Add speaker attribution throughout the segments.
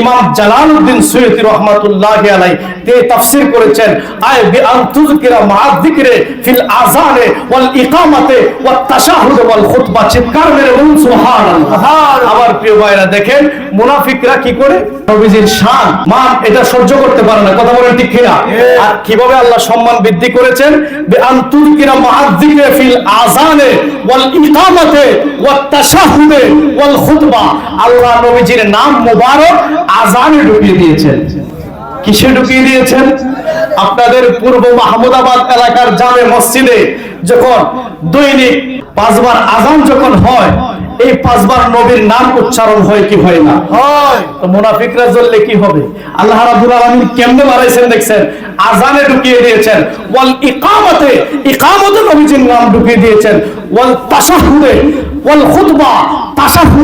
Speaker 1: ইমাম জালাল উদ্দিন সৈয়দি রহমাতুল্লাহ আলাই তিনি তাফসির করেছেন আয় বি আন তুযকিরা মা যিকরে ফিল আযানে ওয়াল ইকামাতে ওয়াত তাশাহুদ ওয়াল খুতবা চিৎকার মেরে বলুন সুবহানাল্লাহ। আমার প্রিয় ভাইরা দেখেন মুনাফিকরা কি করে? নবীজির শান মান এটা সহ্য করতে পারে না। কথা বলেন আর কীভাবে আল্লাহ সম্মান বৃদ্ধি করেছেন? ফিল ওয়াল ইকামাতে তাশাহুদে ওয়াল খুতবা। আল্লাহ নবীজির নাম মোবারক আজানে ঢুকিয়ে দিয়েছেন। কিসে ঢুকিয়ে দিয়েছেন? আপনাদের পূর্ব মাহমুদাবাদ এলাকার জামে মসজিদে যখন দৈনিক পাঁচবার আজান যখন হয় এই পাঁচবার নবীর নাম উচ্চারণ হয় কি হয় না? হয়। তো মুনাফিকরা জ্বললে কি হবে? আল্লাহ রাব্বুল আলামিন কেমনে বাড়াইছেন দেখছেন? আজানে ঢুকিয়ে দিয়েছেন। ওয়াল ইকামতে ইকামতে নবীজির নাম ঢুকিয়ে দিয়েছেন। ওয়াল তাশাহুদে ওয়াল খুতবা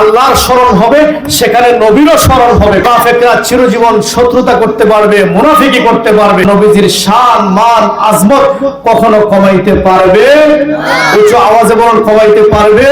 Speaker 1: আল্লাহর স্মরণ হবে, সেখানে নবীরও স্মরণ হবে। কাফেকরা চিরজীবন শত্রুতা করতে পারবে মুনাফিকি করতে পারবে। নবীজির শান, মান, আজমত কখনো কমাইতে পারবে উচ্চ আওয়াজে বরণ কমাইতে পারবে